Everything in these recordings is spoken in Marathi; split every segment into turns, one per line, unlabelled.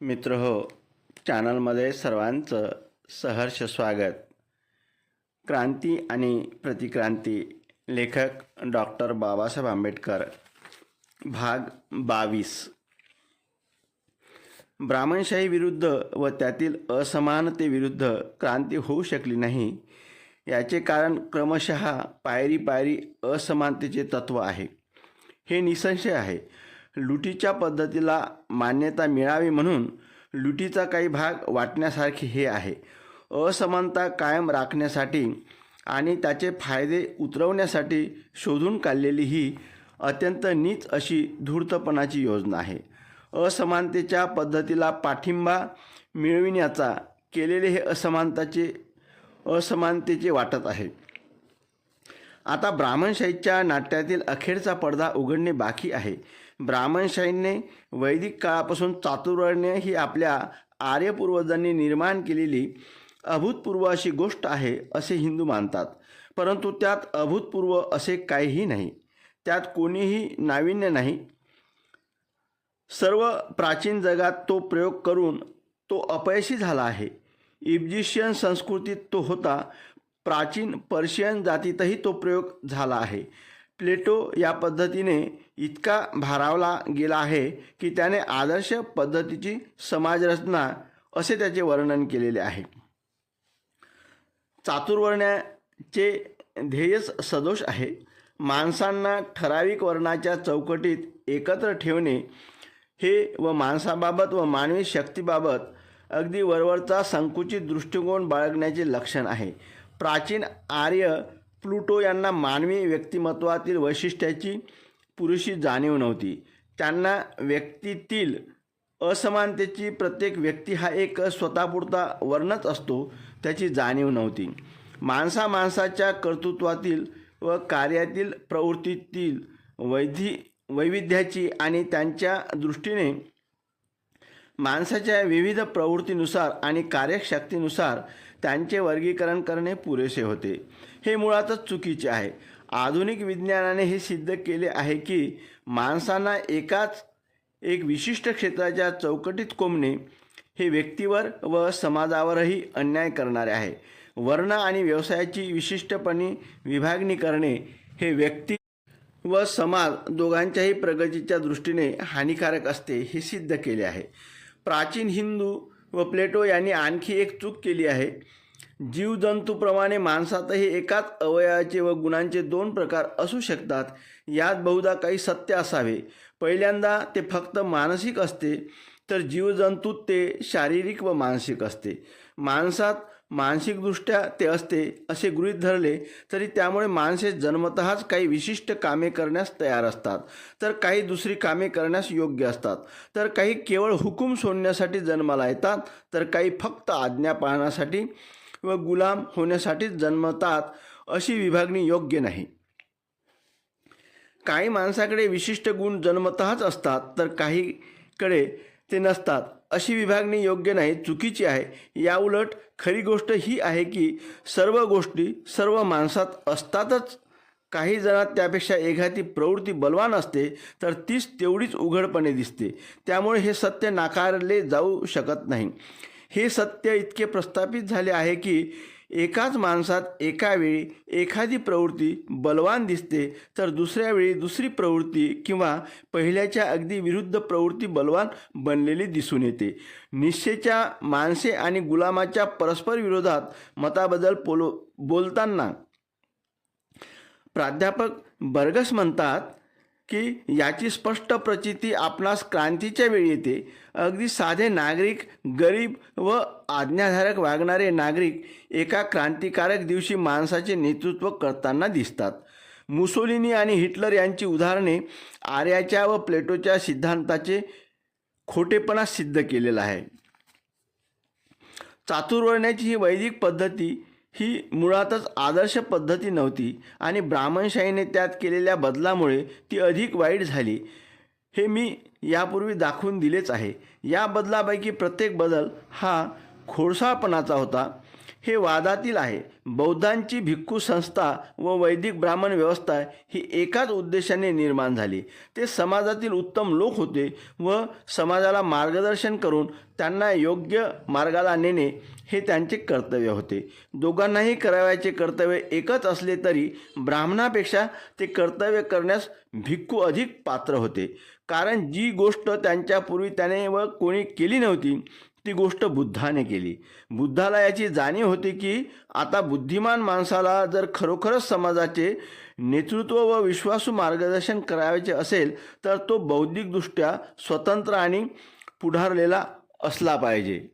मित्र हो चॅनलमध्ये सर्वांचं सहर्ष स्वागत. क्रांती आणि प्रतिक्रांती लेखक डॉक्टर बाबासाहेब आंबेडकर भाग बावीस. ब्राह्मणशाही विरुद्ध व त्यातील असमानतेविरुद्ध क्रांती होऊ शकली नाही याचे कारण क्रमशः पायरी पायरी असमानतेचे तत्व आहे. हे निसंशय आहे. लुटीच्या पद्धतीला मान्यता मिळावी म्हणून लुटीचा काही भाग वाटण्यासारखे हे आहे. असमानता कायम राखण्यासाठी आणि त्याचे फायदे उतरवण्यासाठी शोधून काढलेली ही अत्यंत नीच अशी धूर्तपणाची योजना आहे. असमानतेच्या पद्धतीला पाठिंबा मिळविण्याचा केलेले हे असमानताचे असमानतेचे वाटत आहे. आता ब्राह्मणशाहीच्या नाट्यातील अखेरचा पडदा उघडणे बाकी आहे. ब्राह्मणशाहीने वैदिक काळापासून चातुर्वर्ण्य ही आपल्या आर्यपूर्वजांनी निर्माण केलेली अभूतपूर्व अशी गोष्ट आहे असे हिंदू मानतात. परंतु त्यात अभूतपूर्व असे काहीही नाही. त्यात कोणीही नाविन्य नाही. सर्व प्राचीन जगात तो प्रयोग करून तो अपयशी झाला आहे. इब्जिशियन संस्कृतीत तो होता. प्राचीन पर्शियन जातीतही तो प्रयोग झाला आहे. प्लेटो या पद्धतीने इतका भारावला गेला आहे की त्याने आदर्श पद्धतीची समाजरचना असे त्याचे वर्णन केलेले आहे. चातुर्वर्ण्याचे ध्येयच सदोष आहे. माणसांना ठराविक वर्णाच्या चौकटीत एकत्र ठेवणे हे व माणसाबाबत व मानवी शक्तीबाबत अगदी वरवरचा संकुचित दृष्टिकोन बाळगण्याचे लक्षण आहे. प्राचीन आर्य प्लुटो यांना मानवी व्यक्तिमत्वातील वैशिष्ट्याची पुरेशी जाणीव नव्हती. त्यांना व्यक्तीतील असमानतेची प्रत्येक व्यक्ती हा एक स्वतःपुरता वर्णच असतो त्याची जाणीव नव्हती. माणसा माणसाच्या कर्तृत्वातील व कार्यातील प्रवृत्तीतील वैधी वैविध्याची आणि त्यांच्या दृष्टीने माणसाच्या विविध प्रवृत्तीनुसार आणि कार्यशक्तीनुसार त्यांचे वर्गीकरण करणे पुरेसे होते. हे मुळातच चुकीचे आहे. आधुनिक विज्ञानाने हे सिद्ध केले आहे की माणसांना एकाच एक विशिष्ट क्षेत्राच्या चौकटीत कोंबणे हे व्यक्तीवर व समाजावरही अन्याय करणारे आहे. वर्ण आणि व्यवसायाची विशिष्टपणे विभागणी करणे हे व्यक्ती व समाज दोघांच्याही प्रगतीच्या दृष्टीने हानिकारक असते हे सिद्ध केले आहे. प्राचीन हिंदू व प्लेटो यांनी आणखी एक चूक केली आहे. जीवजंतूप्रमाणे माणसातही एकाच अवयवाचे व गुणांचे दोन प्रकार असू शकतात. यात बहुधा काही सत्य असावे. पहिल्यांदा ते फक्त मानसिक असते तर जीवजंतूत ते शारीरिक व मानसिक असते. माणसात मानसिकदृष्ट्या ते असते असे गृहीत धरले तरी त्यामुळे माणसे जन्मतःच काही विशिष्ट कामे करण्यास तयार असतात. तर काही दुसरी कामे करण्यास योग्य असतात. तर काही केवळ हुकूम सोडण्यासाठी जन्माला येतात तर काही फक्त आज्ञा पाळण्यासाठी व गुलाम होण्यासाठीच जन्मतात अशी विभागणी योग्य नाही. काही माणसाकडे विशिष्ट गुण जन्मतःच असतात तर काहीकडे ते नसतात. अशी विभागणी योग्य नाही चुकीची आहे. याउलट खरी गोष्ट ही आहे की सर्व गोष्टी सर्व माणसात असतातच. काही जणात त्यापेक्षा एखादी प्रवृत्ती बलवान असते तर तीच तेवढीच उघडपणे दिसते. त्यामुळे हे सत्य नाकारले जाऊ शकत नाही. हे सत्य इतके प्रस्थापित झाले आहे की एकाच माणसात एका वेळी एखादी प्रवृत्ती बलवान दिसते तर दुसऱ्या वेळी दुसरी प्रवृत्ती किंवा पहिल्याच्या अगदी विरुद्ध प्रवृत्ती बलवान बनलेली दिसून येते. निश्चेच्या माणसे आणि गुलामाच्या परस्पर विरोधात मताबद्दल पोलो बोलताना प्राध्यापक बर्गस म्हणतात की याची स्पष्ट प्रचिती आपणास क्रांतीच्या वेळी येते. अगदी साधे नागरिक गरीब व आज्ञाधारक वागणारे नागरिक एका क्रांतिकारक दिवशी माणसाचे नेतृत्व करताना दिसतात. मुसोलिनी आणि हिटलर यांची उदाहरणे आर्याच्या व प्लेटोच्या सिद्धांताचे खोटेपणा सिद्ध केलेला आहे. चातुर्वर्ण्याची ही वैदिक पद्धती ही मुळातच आदर्श पद्धती नव्हती आणि ब्राह्मणशाहीने त्यात केलेल्या बदलामुळे ती अधिक वाईट झाली. हे मी यापूर्वी दाखवून दिलेच आहे. या बदलापैकी प्रत्येक बदल हा खोडसाळपणाचा होता. हे वादातील आहे. बौद्धांची भिक्खू संस्था व वैदिक ब्राह्मण व्यवस्था ही एकाच उद्देशाने निर्माण झाली. ते समाजातील उत्तम लोक होते व समाजाला मार्गदर्शन करून त्यांना योग्य मार्गाला नेणे हे त्यांचे कर्तव्य होते. दोघांनाही करावयाचे कर्तव्य एकच असले तरी ब्राह्मणापेक्षा ते कर्तव्य करण्यास भिक्खू अधिक पात्र होते. कारण जी गोष्ट त्यांच्यापूर्वी त्याने व कोणी केली नव्हती ती गोष्ट बुद्धाने केली. बुद्धाला याची जाणीव होती की आता बुद्धिमान माणसाला जर खरोखरच समाजाचे नेतृत्व व विश्वासू मार्गदर्शन करायचे असेल तर तो बौद्धिकदृष्ट्या स्वतंत्र आणि पुढारलेला असला पाहिजे.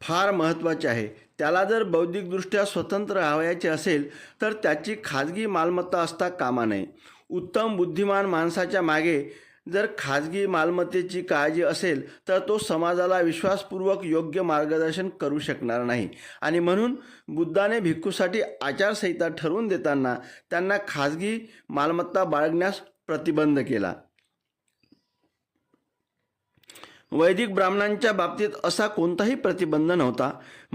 फार महत्त्वाचे आहे. त्याला जर बौद्धिकदृष्ट्या स्वतंत्र राहावयाचे असेल तर त्याची खाजगी मालमत्ता असता कामा नये. उत्तम बुद्धिमान माणसाच्या मागे जर खाजगी मालमत्तेची काळजी असेल तर तो समाजाला विश्वासपूर्वक योग्य मार्गदर्शन करू शकणार नाही. आणि म्हणून बुद्धाने भिक्खूसाठी आचारसंहिता ठरवून देताना त्यांना खाजगी मालमत्ता बाळगण्यास प्रतिबंध केला. वैदिक ब्राह्मणांच्या बाबतीत असा कोणताही प्रतिबंध नव्हता.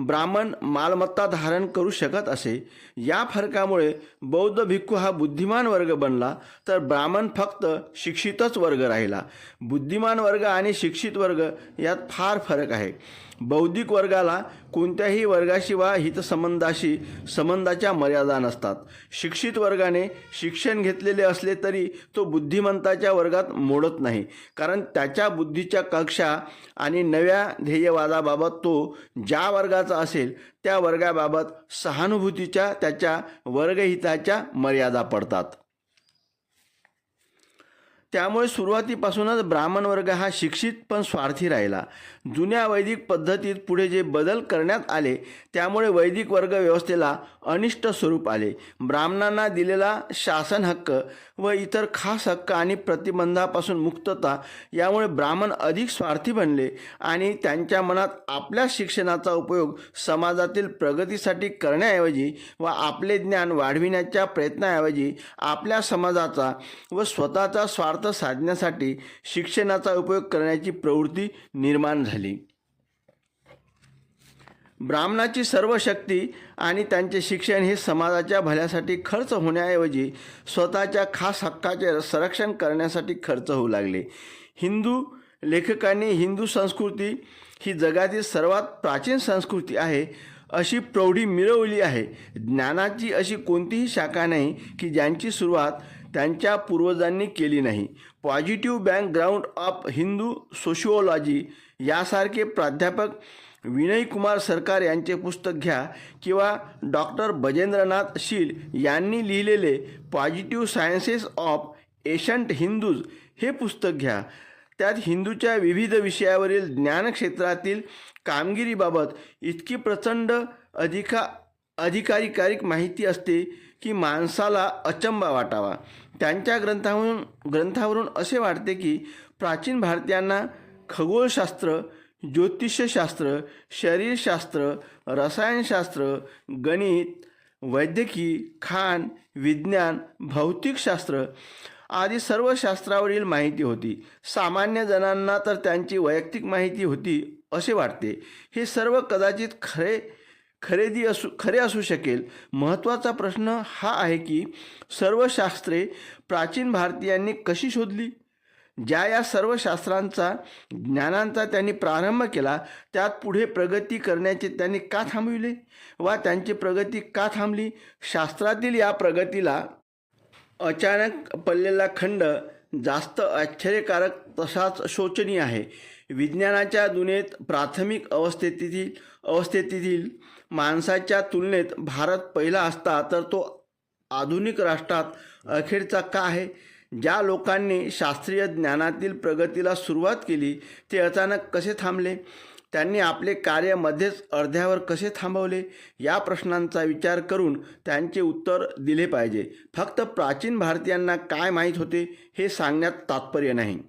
ब्राह्मण मालमत्ता धारण करू शकत असे. या फरकामुळे बौद्ध भिक्खू हा बुद्धिमान वर्ग बनला तर ब्राह्मण फक्त शिक्षितच वर्ग राहिला. बुद्धिमान वर्ग आणि शिक्षित वर्ग यात फार फरक आहे. बौद्धिक वर्गाला कोणत्याही वर्गाशी वा हितसंबंधाशी संबंधाच्या मर्यादा नसतात. शिक्षित वर्गाने शिक्षण घेतलेले असले तरी तो बुद्धिमंताच्या वर्गात मोडत नाही कारण त्याच्या बुद्धीच्या कक्षा आणि नव्या ध्येयवादाबाबत तो ज्या वर्गाचा असेल त्या वर्गाबाबत सहानुभूतीच्या त्याच्या वर्गहिताच्या मर्यादा पडतात. त्यामुळे सुरुवातीपासूनच ब्राह्मण वर्ग हा शिक्षित पण स्वार्थी राहिला. जुन्या वैदिक पद्धतीत पुढे जे बदल करण्यात आले त्यामुळे वैदिक वर्ग व्यवस्थेला अनिष्ट स्वरूप आले. ब्राह्मणांना दिलेला शासन हक्क व इतर खास हक्क आणि प्रतिबंधापासून मुक्तता यामुळे ब्राह्मण अधिक स्वार्थी बनले आणि त्यांच्या मनात आपल्या शिक्षणाचा उपयोग समाजातील प्रगतीसाठी करण्याऐवजी व आपले ज्ञान वाढविण्याच्या प्रयत्नाऐवजी आपल्या समाजाचा व स्वतःचा स्वार्थ साधण्यासाठी शिक्षणाचा उपयोग करण्याची प्रवृत्ती निर्माण झाली. ब्राह्मणाची सर्व शक्ती आणि त्यांचे शिक्षण हे समाजाच्या भल्यासाठी खर्च होण्याऐवजी स्वतःच्या खास हक्काचे संरक्षण करण्यासाठी खर्च होऊ लागले. हिंदू लेखकांनी हिंदू संस्कृती ही जगातील सर्वात प्राचीन संस्कृती आहे अशी प्रौढी मिळवली आहे. ज्ञानाची अशी कोणतीही शाखा नाही की ज्यांची सुरुवात त्यांच्या पूर्वजांनी केली नाही. Positive background of Hindu sociology यासारखे प्राध्यापक विनय कुमार सरकार यांचे पुस्तक घ्या किंवा डॉक्टर बजेंद्रनाथ शील यांनी लिहिलेले positive sciences of ancient Hindus हे पुस्तक घ्या. त्यात हिंदूच्या विविध विषयावरील ज्ञानक्षेत्रातील कामगिरीबाबत इतकी प्रचंड अधिका अधिकारिकारिक माहिती असते की माणसाला अचंबा वाटावा. त्यांच्या ग्रंथावरून ग्रंथावरून असे वाटते की प्राचीन भारतीयांना खगोलशास्त्र ज्योतिषशास्त्र शरीरशास्त्र रसायनशास्त्र गणित वैद्यकीय खाण विज्ञान भौतिकशास्त्र आदी सर्व शास्त्रावरील माहिती होती. सामान्य जणांना तर त्यांची वैयक्तिक माहिती होती असे वाटते. हे सर्व कदाचित खरे खरेदी असू खरे असू शकेल. महत्त्वाचा प्रश्न हा आहे की सर्व शास्त्रे प्राचीन भारतीयांनी कशी शोधली? ज्या या सर्व शास्त्रांचा ज्ञानांचा त्यांनी प्रारंभ केला त्यात पुढे प्रगती करण्याचे त्यांनी का थांबविले? वा त्यांची प्रगती का थांबली? शास्त्रातील या प्रगतीला अचानक पडलेला खंड जास्त आश्चर्यकारक तसाच शोचनीय आहे. विज्ञानाच्या दुनियेत प्राथमिक अवस्थेतील अवस्थेतील माणसाच्या तुलनेत भारत पहिला असता तर तो आधुनिक राष्ट्रात अखेरचा का आहे? ज्या लोकांनी शास्त्रीय ज्ञानातील प्रगतीला सुरुवात केली ते अचानक कसे थांबले? त्यांनी आपले कार्य मध्येच अर्ध्यावर कसे थांबवले? या प्रश्नांचा विचार करून त्यांचे उत्तर दिले पाहिजे. फक्त प्राचीन भारतीयांना काय माहीत होते हे सांगण्यात तात्पर्य नाही.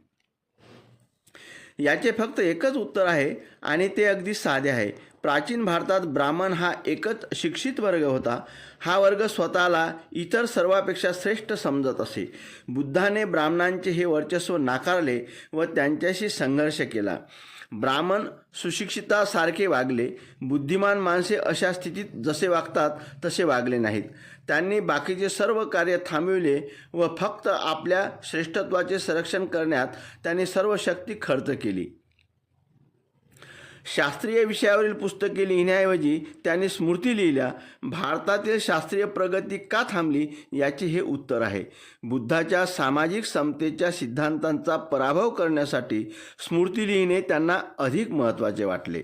याचे फक्त एकच उत्तर आहे आणि ते अगदी साधे आहे. प्राचीन भारतात ब्राह्मण हा एकच शिक्षित वर्ग होता. हा वर्ग स्वतःला इतर सर्वापेक्षा श्रेष्ठ समजत असे. बुद्धाने ब्राह्मणांचे हे वर्चस्व नाकारले व त्यांच्याशी संघर्ष केला. ब्राह्मण सुशिक्षितासारखे वागले बुद्धिमान माणसे अशा स्थितीत जसे वागतात तसे वागले नाहीत. त्यांनी बाकीचे सर्व कार्य थांबविले व फक्त आपल्या श्रेष्ठत्वाचे संरक्षण करण्यात त्यांनी सर्व शक्ती खर्च केली. शास्त्रीय विषयावरील पुस्तके लिहिण्याऐवजी त्याने स्मृती लिहिल्या. भारतातील शास्त्रीय प्रगती का थांबली याचे हे उत्तर आहे. बुद्धाच्या सामाजिक समतेच्या सिद्धांतांचा पराभव करण्यासाठी स्मृती लिहिणे त्यांना अधिक महत्त्वाचे वाटले.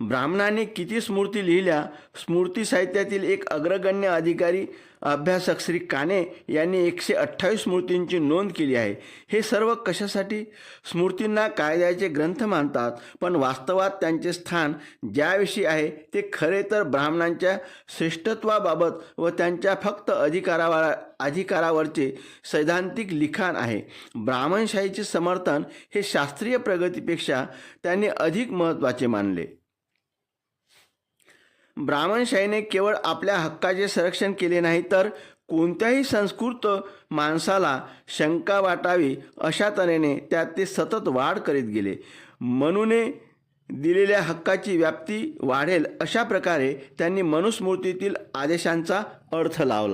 ब्राह्मणाने किती स्मृती लिहिल्या? स्मृती साहित्यातील एक अग्रगण्य अधिकारी अभ्यासक श्री काणे यांनी एकशे अठ्ठावीस स्मृतींची नोंद केली आहे. हे सर्व कशासाठी? स्मृतींना कायद्याचे ग्रंथ मानतात पण वास्तवात त्यांचे स्थान ज्याविषयी आहे ते खरे तर ब्राह्मणांच्या श्रेष्ठत्वाबाबत व त्यांच्या फक्त अधिकारावर अधिकारावरचे सैद्धांतिक लिखाण आहे. ब्राह्मणशाहीचे समर्थन हे शास्त्रीय प्रगतीपेक्षा त्यांनी अधिक महत्त्वाचे मानले. ब्राह्मणशाहीने केवळ आपल्या हक्काचे संरक्षण केले नाही तर कोणत्याही संस्कृत माणसाला शंका वाटावी अशा तऱ्हेने त्यात ते सतत वाढ करीत गेले. मनुने दिलेल्या हक्काची व्याप्ती वाढेल अशा प्रकारे त्यांनी मनुस्मृतीतील आदेशांचा अर्थ लावला.